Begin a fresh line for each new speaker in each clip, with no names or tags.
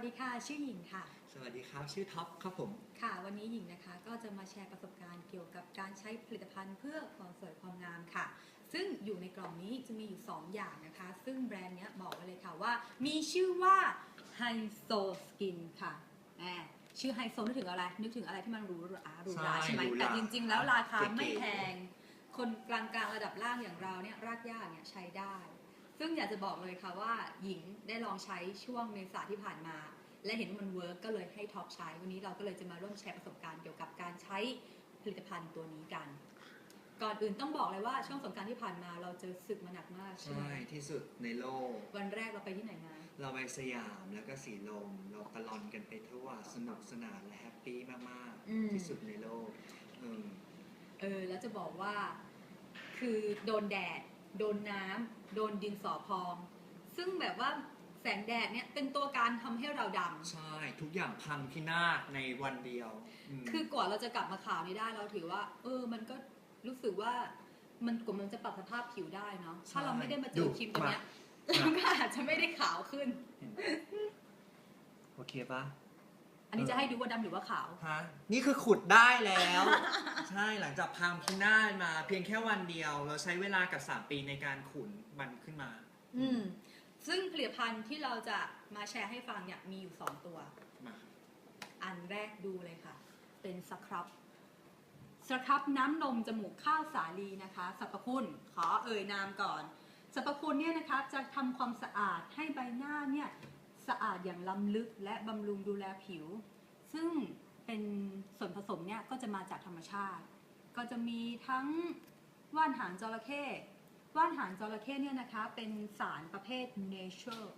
วัสดีค่ะ ชื่อหญิงค่ะ
สวัสดีครับ ชื่อท็อปครับผม
ค่ะ วันนี้หญิงนะคะก็จะมาแชร์ประสบการณ์เกี่ยวกับการใช้ผลิตภัณฑ์เพื่อความสวยความงามค่ะ ซึ่งอยู่ในกล่องนี้จะมีอยู่ 2 อย่างนะคะ ซึ่งแบรนด์เนี้ยบอกไว้เลยค่ะว่า มีชื่อว่า Hyso Skin ค่ะแหมชื่อไฮโซนึกถึงอะไร นึกถึงอะไรที่มันหรูหราหรูหรา
ใช่
ใช่ไหม
หรูหรา
แต่จริง ๆ แล้วราคา
เก๋ๆ
ไม่แพง คนกลางๆระดับล่างอย่างเราเนี่ยรากหญ้าเนี่ยใช้ได้ ซึ่งอยากจะบอกเลยค่ะว่าหญิงได้ลองใช้ช่วงเมษาที่ผ่านมา และเห็นว่ามันเวิร์กก็เลยให้ท็อปใช้ วันนี้เราก็เลยจะมาร่วมแชร์ประสบการณ์เกี่ยวกับการใช้ผลิตภัณฑ์ตัวนี้กัน ก่อนอื่นต้องบอกเลยว่าช่วงสงกรารที่ผ่านมาเราเจอศึกมาหนักมากใช่ไหม
ใช่ที่สุดในโลก
วันแรกเราไปที่ไหนมา
เราไปสยามแล้วก็สีลม เราตะลอนกันไปทั่วสนุกสนานและแฮปปี้มาก
อืม
ๆ ที่สุดในโลกเออ
เออแล้วจะบอกว่า คือโดนแดด โดนน้ำ โดนดินสอพอง ซึ่งแบบว่าแสงแดดเนี่ยเป็นตัวการทำให้เราดำ
ใช่ทุกอย่างพังพินาศในวันเดียวม
คือกว่าเราจะกลับมาขาวนี้ได้เราถือว่า เออ มันก็รู้สึกว่ามันกว่ามันจะปรับสภาพผิวได้เนาะถ้าเราไม่ได้มาเจอครีมตัวเนี้ยเราก็อาจจะไม่ได้ขาวขึ้น
โอเคปะ
อันนี้จะให้ดูว่าดำหรือว่าขาว
ฮะนี่คือขุดได้แล้ว ใช่หลังจากพังพินาศมา เพียงแค่วันเดียว เราใช้เวลากับ 3 ปีในการขุนมันขึ้นมา
อืม ซึ่งผลิตภัณฑ์ที่เราจะมาแชร์ให้ฟังเนี่ยมีอยู่ 2 ตัว
มา
อันแรกดูเลยค่ะ เป็นสครับ สครับน้ำนมจมูกข้าวสาลีนะคะ สรรพคุณ ขอเอ่ยนามก่อน สรรพคุณเนี่ยนะคะจะทำความสะอาดให้ใบหน้าเนี่ย สะอาดอย่างล้ำลึกและบำรุงดูแลผิว ซึ่งเป็นส่วนผสมเนี่ยก็จะมาจากธรรมชาติ ก็จะมีทั้งว่านหางจระเข้ว่านหางจระเข้เนี่ยนะคะเป็นสารประเภท nature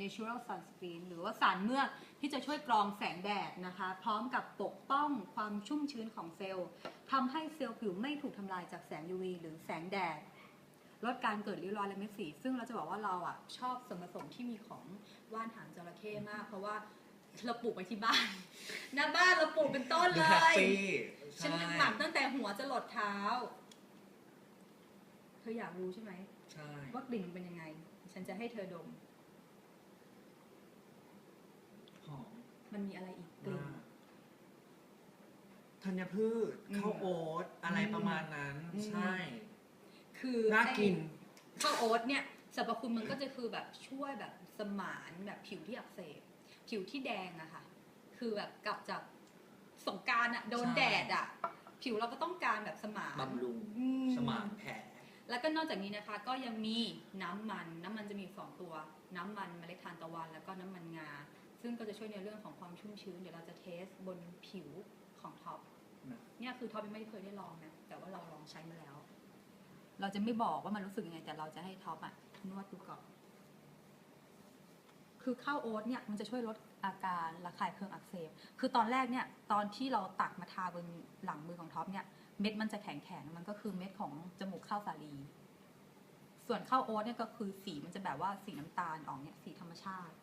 natural sunscreen หรือว่าสารเมือกที่จะช่วยกรองแสงแดดนะคะ พร้อมกับปกป้องความชุ่มชื้นของเซลล์ทำให้เซลล์ผิวไม่ถูกทำลายจากแสง UV หรือแสงแดด ลดการเกิดริ้วรอยและเม็ดสี ซึ่งเราจะบอกว่าเราอะชอบส่วนผสมที่มีของว่านหางจระเข้มาก เพราะว่าเราปลูกไว้ที่บ้านหน้าบ้านเราปลูกเป็นต้น
ดู
เล
แฮป
ย
ปี้
ฉันหมักตั้งแต่หัวจะหลดเท้า เธออยากรู้ใช่ไหม
ใช่
ว่ากลิ่นมันเป็นยังไง ฉันจะให้เธอดม
หอม
มันมีอะไรอีกกลิ่น
มากธัญพืช
อืม
ข้าวโอ๊ตอะไรประมาณนั้น
อืม
ใช่
คือ
น่ากิน
ข้าวโอ๊ตเนี่ยสรรพคุณมันก็จะคือแบบช่วยแบบสมานแบบผิวที่อักเสบผิวที่แดงอะค่ะ คือแบบกลับจากสงกรารอะโดน
ใช่
แดดอะผิวเราก็ต้องการแบบสมาน
บำรุง
อื
สมานแผล
แล้วก็นอกจากนี้นะคะ ก็ยังมีน้ำมัน น้ำมันจะมีสองตัว น้ำมันเมล็ดทานตะวัน แล้วก็น้ำมันงา ซึ่งก็จะช่วยในเรื่องของความชุ่มชื้น เดี๋ยวเราจะเทสบนผิวของท็อป
นะ
เนี่ยคือท็อปยังไม่เคยได้ลองนะ แต่ว่าเราลองใช้มาแล้ว เราจะไม่บอกว่ามันรู้สึกยังไง แต่เราจะให้ท็อปอะนวดดูก่อน คือข้าวโอ๊ตเนี่ยมันจะช่วยลดอาการระคายเคืองอักเสบ คือตอนแรกเนี่ย ตอนที่เราตักมาทาบนหลังมือของท็อปเนี่ย เม็ดมันจะแข็งแข็งมันก็คือเม็ดของจมูกข้าวสาลี ส่วนข้าวโอ๊ตเนี่ยก็คือสีมันจะแบบว่าสีน้ำตาลออกเนี่ยสีธรรมชาติ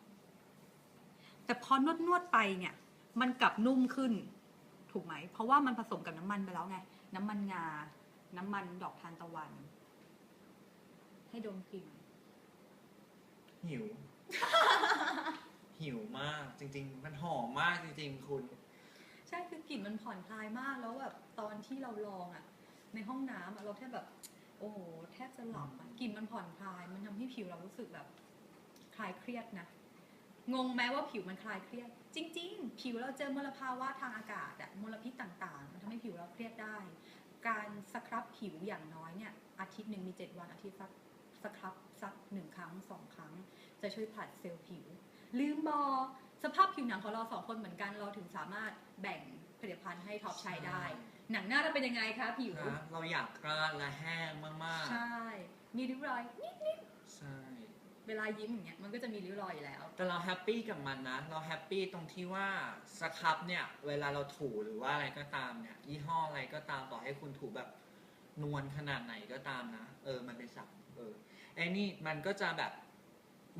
แต่พอนวดนวดไปเนี่ย มันกลับนุ่มขึ้น ถูกไหม เพราะว่ามันผสมกับน้ำมันไปแล้วไง น้ำมันงา น้ำมันดอกทานตะวัน ให้ดมกลิ่น
หิว หิวมากจริง ๆ มันหอมมากจริง ๆ คุณ
ใช่คือกลิ่นมันผ่อนคลายมากแล้วแบบตอนที่เราลองอะในห้องน้ำอะเราแทบแบบ โอ้โหแทบจะหลับอะกลิ่นมันผ่อนคลาย มันทำให้ผิวเรารู้สึกแบบคลายเครียดนะงงไหมว่าผิวมันคลายเครียด จริง ๆ ผิวเราเจอมลภาวะทางอากาศอะมลพิษต่างๆมันทำให้ผิวเราเครียดได้ การสครับผิวอย่างน้อยเนี่ยอาทิตย์หนึ่งมีเจ็ดวันอาทิตย์สักสครับสักหนึ่งครั้งสองครั้ง จะช่วยผลัดเซลล์ผิว ลืมบอกสภาพผิวหนังของเราสองคนเหมือนกันเราถึงสามารถแบ่งผลิตภัณฑ์ให้ท็อปใช้ได้ หนังหน้าเราเป็นยังไงคะผิว
นะเราอยากกร้านและแห้งมาก
ใช่ มีริ้วรอยนิด
ๆใช่
เวลายิ้มอย่างเงี้ยมันก็จะมีริ้วรอยอยู่แล้ว
แต่เราแฮปปี้กับมันนะ เราแฮปปี้ตรงที่ว่าสครับเนี่ย เวลาเราถูหรือว่าอะไรก็ตามเนี่ย ยี่ห้ออะไรก็ตามต่อให้คุณถูแบบนวลขนาดไหนก็ตามนะ เออ มันเป็นสับเออไอ้นี่มันก็จะแบบ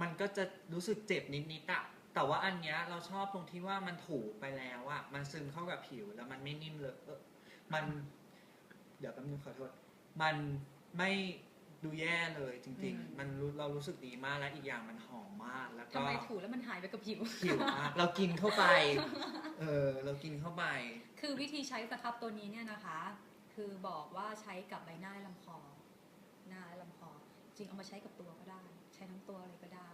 มันก็จะรู้สึกเจ็บนิดๆอะแต่ว่าอันเนี้ยเราชอบตรงที่ว่ามันถูไปแล้วอะมันซึมเข้ากับผิวแล้วมันไม่นิ่มเลยเออมัน เดี๋ยวแป๊บนึงขอโทษ มันไม่ ดูแย่เลยจริง
อืม
ๆมันรู้เรารู้สึกดีมากและอีกอย่างมันหอมมากแล้วก็
ทำไมถูแล้วมันหายไปกับผิว
ผิวมากเรากินเข้าไป เออเรากินเข้าไป
คือวิธีใช้สครับตัวนี้เนี่ยนะคะ คือบอกว่าใช้กับใบหน้าและลำคอหน้าและลำคอ จริงเอามาใช้กับตัวก็ได้ ใช้ทั้งตัวเลยก็ได้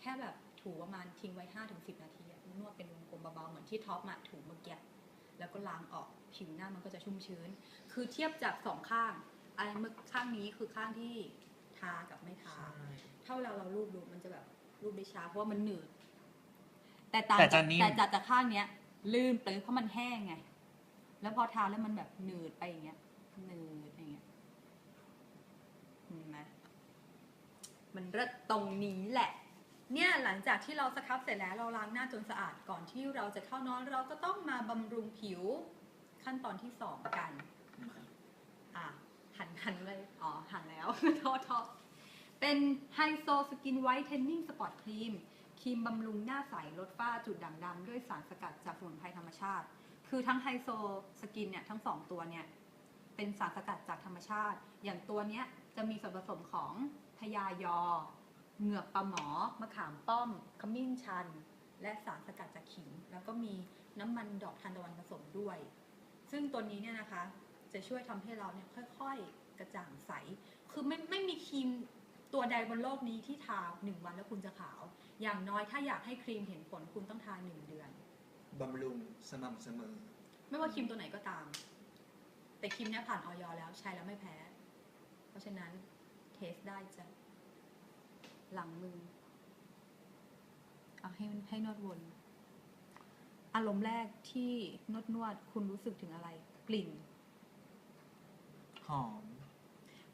แค่แบบถูประมาณทิ้งไว้5-10นาทีอะนวดเป็นวงกลมเบาๆเหมือนที่ท็อปมาถูเมื่อกี้แล้วก็ล้างออกผิวหน้ามันก็จะชุ่มชื้น คือเทียบจากสองข้าง อันเมื่อข้างนี้คือข้างที่ทากับไม่ทา เท่าเราเรารูปดูมันจะแบบรูปได้ช้าเพราะว่ามันหนืด แต่ต่าง
แต่จะ
จาก
นิ่ม
แต่จากจากข้างเนี้ย ลื่นปื้เพราะมันแห้งไง แล้วพอทาแล้วมันแบบหนืดไปอย่างเงี้ยหนืดอย่างเงี้ยเห็นไหมมันเลิศตรงนี้แหละ เนี่ยหลังจากที่เราสครับเสร็จแล้วเราล้างหน้าจนสะอาดก่อนที่เราจะเข้านอนเราก็ต้องมาบำรุงผิวขั้นตอนที่สองกันอะ หันหันเลยอ๋อ หันแล้วโทษทษเป็นไฮโซสกินไวท์เทนนิ่งสปอร์ตครีมครีมบำรุงหน้าใสลดฝ้าจุดด่างดำด้วยสารสกัดจากสมุนไพรธรรมชาติ คือทั้งไฮโซสกินเนี่ยทั้งสองตัวเนี่ยเป็นสารสกัดจากธรรมชาติ อย่างตัวเนี้ยจะมีส่วนผสมของพยายอ เหงือกปลาหมอ มะขามป้อม ขมิ้นชัน และสารสกัดจากขิง แล้วก็มีน้ำมันดอกทานตะวันผสมด้วย ซึ่งตัวนี้เนี่ยนะคะ จะช่วยทำให้เราเนี่ยค่อยๆ กระจ่างใส คือไม่ไม่มีครีมตัวใดบนโลกนี้ที่ทาหนึ่งวันแล้วคุณจะขาว อย่างน้อยถ้าอยากให้ครีมเห็นผลคุณต้องทาหนึ่งเดือน
บำรุงสม่ำเสมอ
ไม่ว่าครีมตัวไหนก็ตาม แต่ครีมเนี้ยผ่านออยแล้วใช้แล้วไม่แพ้ เพราะฉะนั้นเทสได้จะหลังมือเอาให้ให้นวดวน อารมณ์แรกที่นวดนวดๆคุณรู้สึกถึงอะไร กลิ่น
ห อม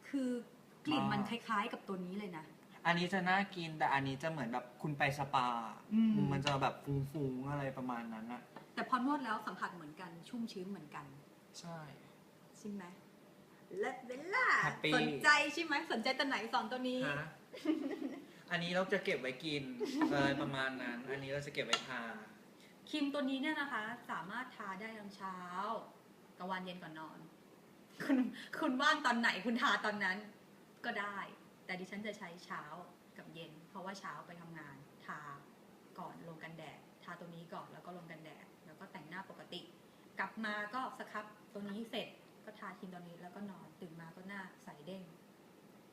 คือกลิ่นมันคล้ายๆ กับตัวนี้เลยนะ
อันนี้จะน่ากินแต่อันนี้จะเหมือนแบบคุณไปสปา
อืม
มันจะแบบฟุ้งๆอะไรประมาณนั้นอะ
แต่พอนวดแล้วสัมผัสเหมือนกัน ชุ่มชื้นเหมือนกัน
ใช่
ใช่ไหมเลิศเวล่า
Happy
สนใจใช่ไหมสนใจตัวไหนสองตัวนี้
ฮะ อันนี้เราจะเก็บไว้กินอะไรประมาณนั้น อันนี้เราจะเก็บไว้ทา
ครีมตัวนี้เนี่ยนะคะ สามารถทาได้ทั้งเช้ากับวันเย็นก่อนนอน คุณคุณว่างตอนไหนคุณทาตอนนั้นก็ได้ แต่ดิฉันจะใช้เช้ากับเย็น เพราะว่าเช้าไปทำงาน ทาก่อนลงกันแดด ทาตัวนี้ก่อนแล้วก็ลงกันแดด แล้วก็แต่งหน้าปกติ กลับมาก็สครับตัวนี้เสร็จก็ทาครีมตัวนี้แล้วก็นอนตื่นมาก็หน้าใสเด้ง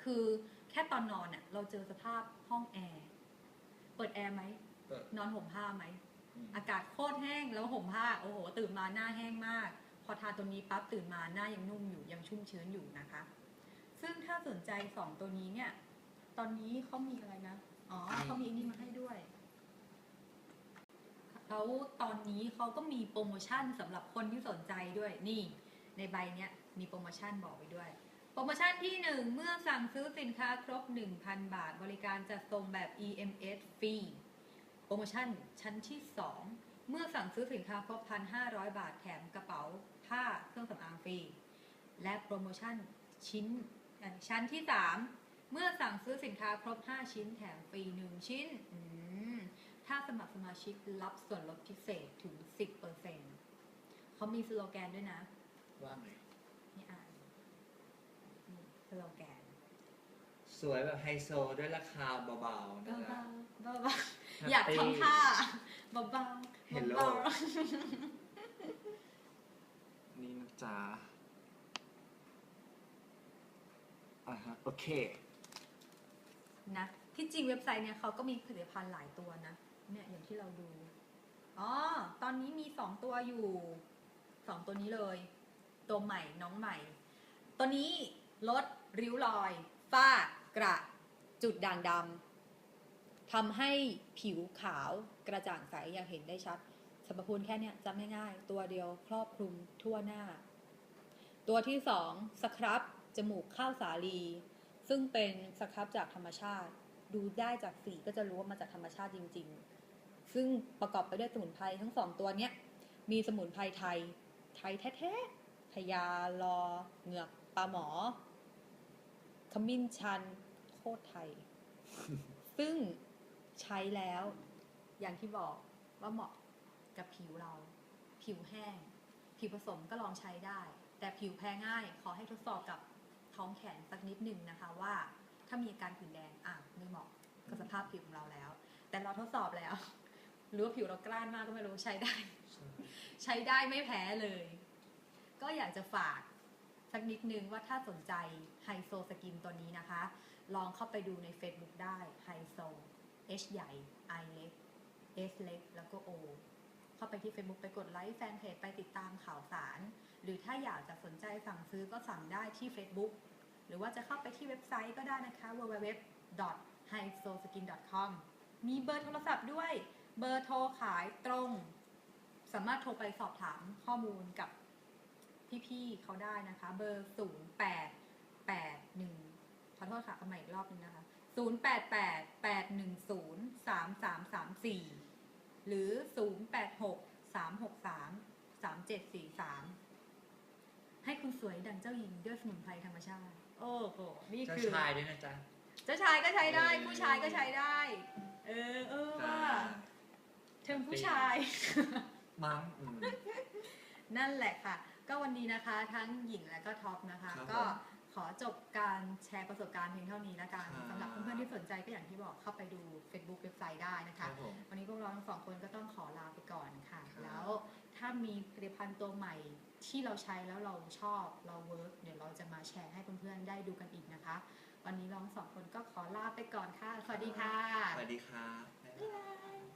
คือแค่ตอนนอนเนี่ยเราเจอสภาพห้องแอร์เปิดแอร์ไหม
เปิด
นอนห่มผ้าไหม
อืม
อากาศโคตรแห้งแล้วห่มผ้า โอ้โห ตื่นมาหน้าแห้งมาก พอทาตัวนี้ปั๊บตื่นมาหน้ายังนุ่มอยู่ยังชุ่มชื้นอยู่นะคะ ซึ่งถ้าสนใจสองตัวนี้เนี่ย ตอนนี้เขามีอะไรนะ อ๋อเขามีอันนี้มาให้ด้วย แล้วตอนนี้เขาก็มีโปรโมชั่นสำหรับคนที่สนใจด้วย นี่ ในใบเนี้ยมีโปรโมชั่นบอกไว้ด้วย โปรโมชั่นที่ 1 เมื่อสั่งซื้อสินค้าครบ 1,000 บาท บริการจัดส่งแบบ EMS ฟรี โปรโมชั่นชั้นที่ 2 เมื่อสั่งซื้อสินค้าครบ1,500 บาทแถมกระเป๋าผ้าเครื่องสำอางฟรี และโปรโมชั่นชิ้นเอ่อชั้นที่ 3 เมื่อสั่งซื้อสินค้าครบ 5 ชิ้นแถมฟรี 1 ชิ้นอืมถ้าสมัครสมาชิกรับส่วนลดพิเศษถึง 10%เขามีสโลแกนด้วยนะ
ว่าไง
นี่อ่านนี่สโลแกน
สวยแบบไฮโซด้วยราคาเบาๆนะ
เบา
คะ
ๆเบาๆ อยากทำท่าเบาๆเบา
Hello นี่นะจ๊ะอ่าฮะโอเค
ๆนะที่จริงเว็บไซต์เนี่ยเขาก็มีผลิตภัณฑ์หลายตัวนะ เนี่ยอย่างที่เราดู อ๋อ ตอนนี้มีสองตัวอยู่สองตัวนี้เลย ตัวใหม่น้องใหม่ ตัวนี้ลดริ้วรอย ฝ้ากระ จุดด่างดำ ทำให้ผิวขาวกระจ่างใสอย่างเห็นได้ชัดสรรพคุณแค่เนี้ยจำง่ายๆตัวเดียวครอบคลุมทั่วหน้า ตัวที่สองสครับจมูกข้าวสาลี ซึ่งเป็นสครับจากธรรมชาติ ดูได้จากสีก็จะรู้ว่ามาจากธรรมชาติจริง ๆ ซึ่งประกอบไปด้วยสมุนไพรทั้งสองตัวเนี้ยมีสมุนไพรไทย ไทยแท้ๆพญาลอเหงือกปลาหมอ ขมิ้นชัน โคตรไทย ซึ่ง ใช้แล้ว อย่างที่บอกว่าเหมาะกับผิวเรา ผิวแห้ง ผิวผสมก็ลองใช้ได้ แต่ผิวแพ้ง่าย ขอให้ทดสอบกับท้องแขนสักนิดหนึ่งนะคะว่า ถ้ามีอาการผื่นแดงอะไม่เหมาะกับสภาพผิวของเราแล้ว แต่เราทดสอบแล้วหรือว่าผิวเรากล้านมากก็ไม่รู้ใช้ได้ ใช้ได้ไม่แพ้เลย ก็อยากจะฝากสักนิดนึงว่าถ้าสนใจไฮโซสกินตัวนี้นะคะ ลองเข้าไปดูใน Facebook ได้ไฮโซ H ใหญ่ I เล็ก S เล็ก แล้วก็ O เข้าไปที่ Facebook ไปกดไลค์แฟนเพจไปติดตามข่าวสาร หรือถ้าอยากจะสนใจสั่งซื้อก็สั่งได้ที่ Facebook หรือว่าจะเข้าไปที่เว็บไซต์ก็ได้นะคะ www.hisoskin.com มีเบอร์โทรศัพท์ด้วย เบอร์โทรขายตรง สามารถโทรไปสอบถามข้อมูลกับพี่ๆเขาได้นะคะ เบอร์ 0 8 8 1 ขอโทษค่ะเอาใหม่อีกรอบนึงนะคะ 0 8 8 8 1 0 3 3 3 4หรือ0 8 6 3 6 3 3 7 4 3ให้คุณสวยดังเจ้าหญิงด้วยสมุนไพรธรรมชาติ โอ้โห นี่
เจ้า
คือ
ชายด้วยนะจ๊ะ
เจ้าชายก็ใช้ได้
เออ
ผู้ชายก็ใช้ได้ เออเออว่าเธอเป็นผู้ชาย
มั้งอืม
นั่นแหละค่ะ ก็วันนี้นะคะ ทั้งหญิงและก็ท็อปนะคะ
ครับ
ก็
ผม
ขอจบการแชร์ประสบการณ์เพียงเท่านี้ละกัน
ครับ
สำหรับเพื่อนๆที่สนใจก็อย่างที่บอกเข้าไปดู Facebook เว็บไซต์ได้นะ
ครั
คะ
บผม
วันนี้พวกเราทั้งสองคนก็ต้องขอลาไปก่อนค่ะ
ครับ
แล้วถ้ามีผลิตภัณฑ์ตัวใหม่ที่เราใช้แล้วเราชอบเราเวิร์กเดี๋ยวเราจะมาแชร์ให้เพื่อนๆได้ดูกันอีกนะคะ วันนี้เราทั้งสองคนก็ขอลาไปก่อนค่ะ สวัสดีค่ะ
สวัสดีครับ บ๊ายบาย
บ๊ายบาย